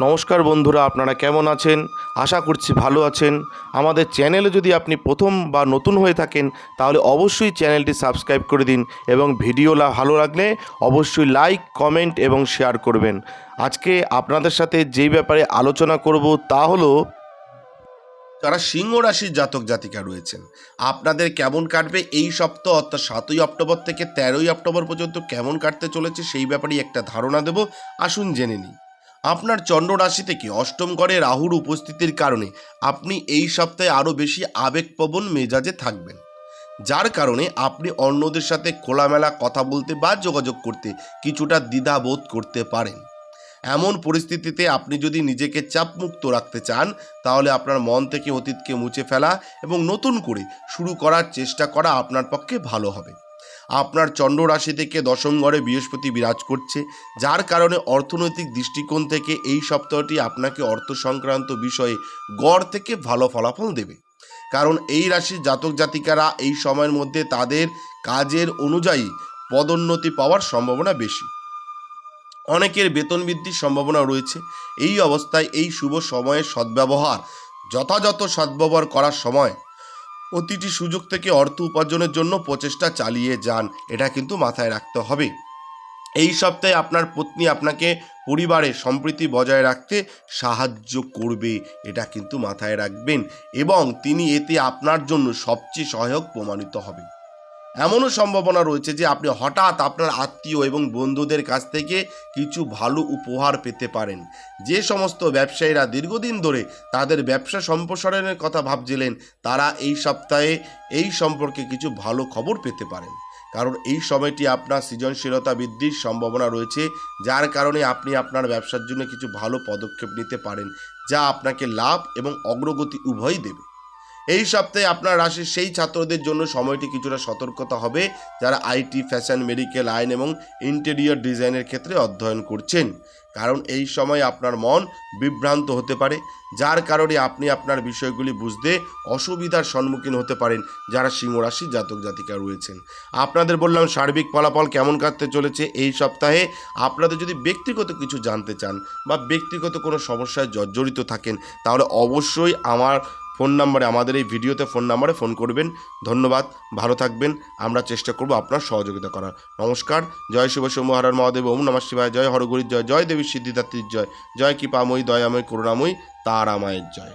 নমস্কার বন্ধুরা, আপনারা কেমন আছেন? আশা করছি ভালো আছেন। আমাদের চ্যানেলে যদি আপনি প্রথম বা নতুন হয়ে থাকেন, তাহলে অবশ্যই চ্যানেলটি সাবস্ক্রাইব করে দিন এবং ভিডিওলা ভালো লাগলে অবশ্যই লাইক, কমেন্ট এবং শেয়ার করবেন। আজকে আপনাদের সাথে যেই ব্যাপারে আলোচনা করব তা হলো, যারা সিংহ রাশির জাতক জাতিকা রয়েছেন, আপনাদের কেমন কাটবে এই সপ্তাহ অর্থাৎ সাতই অক্টোবর থেকে তেরোই অক্টোবর পর্যন্ত কেমন কাটতে চলেছে সেই ব্যাপারেই একটা ধারণা দেব। আসুন জেনে নিই। আপনার চন্দ্র রাশি থেকে অষ্টম ঘরে রাহুর উপস্থিতির কারণে আপনি এই সপ্তাহে আরও বেশি আবেগপ্রবণ মেজাজে থাকবেন? যার কারণে আপনি অন্যদের সাথে খোলামেলা কথা বলতে বা যোগাযোগ করতে কিছুটা দ্বিধা বোধ করতে পারেন। এমন পরিস্থিতিতে আপনি যদি নিজেকে চাপমুক্ত রাখতে চান, তাহলে আপনার মন থেকে অতীতকে মুছে ফেলা এবং নতুন করে শুরু করার চেষ্টা করা আপনার পক্ষে ভালো হবে। আপনার চন্দ্র রাশি থেকে দশম ঘরে বৃহস্পতি বিরাজ করছে, যার কারণে অর্থনৈতিক দৃষ্টিকোণ থেকে এই সপ্তাহটি আপনাকে অর্থ সংক্রান্ত বিষয়ে গড় থেকে ভালো ফলাফল দেবে। কারণ এই রাশির জাতক জাতিকারা এই সময়ের মধ্যে তাদের কাজের অনুযায়ী পদোন্নতি পাওয়ার সম্ভাবনা বেশি। অনেকের বেতন বৃদ্ধির সম্ভাবনা রয়েছে। এই অবস্থায় এই শুভ সময়ের সদ্ব্যবহার, যথাযথ সদ্ব্যবহার করার সময় প্রতিটি সুযোগ থেকে অর্থ উপার্জনের জন্য প্রচেষ্টা চালিয়ে যান। এটা কিন্তু মাথায় রাখতে হবে। এই সপ্তাহে আপনার পত্নী আপনাকে পরিবারে সম্প্রীতি বজায় রাখতে সাহায্য করবে। এটা কিন্তু মাথায় রাখবেন এবং তিনি এতে আপনার জন্য সবচেয়ে সহায়ক প্রমাণিত হবে এমনও সম্ভাবনা রয়েছে যে আপনি হঠাৎ আপনার আত্মীয় এবং বন্ধুদের কাছ থেকে কিছু ভালো উপহার পেতে পারেন। যে সমস্ত ব্যবসায়ীরা দীর্ঘদিন ধরে তাদের ব্যবসা সম্প্রসারণের কথা ভাবছিলেন, তারা এই সপ্তাহে এই সম্পর্কে কিছু ভালো খবর পেতে পারেন। কারণ এই সময়টি আপনার সৃজনশীলতা বৃদ্ধির সম্ভাবনা রয়েছে, যার কারণে আপনি আপনার ব্যবসার জন্য কিছু ভালো পদক্ষেপ নিতে পারেন, যা আপনাকে লাভ এবং অগ্রগতি উভয়ই দেবে। এই সপ্তাহে আপনার রাশির সেই ছাত্রদের জন্য সময়টি কিছুটা সতর্কতা হবে যারা আইটি, ফ্যাশন, মেডিকেল, আইন এবং ইন্টেরিয়র ডিজাইনের ক্ষেত্রে অধ্যয়ন করছেন। কারণ এই সময় আপনার মন বিভ্রান্ত হতে পারে, যার কারণে আপনি আপনার বিষয়গুলি বুঝতে অসুবিধার সম্মুখীন হতে পারেন যারা সিংহরাশি জাতক জাতিকা রয়েছেন। আপনাদের বললাম, সার্বিক ফলাফল কেমন কাটতে চলেছে এই সপ্তাহে? আপনাদের যদি ব্যক্তিগত কিছু জানতে চান বা ব্যক্তিগত কোনো সমস্যায় জর্জরিত থাকেন, তাহলে অবশ্যই আমার ফোন নাম্বারে, আমাদের এই ভিডিওতে ফোন নাম্বারে ফোন করবেন। ধন্যবাদ, ভালো থাকবেন। আমরা চেষ্টা করব আপনার সহযোগিতা করার। নমস্কার, জয় শুভ মহারার মহাদেব, ওম নমঃ শিবায়, জয় হরগরির জয় জয় দেবী সিদ্ধিদাত্রীর জয়। জয় কৃপাময়ী, দয়াময়, করুণাময়ী, তারামায়ের জয়।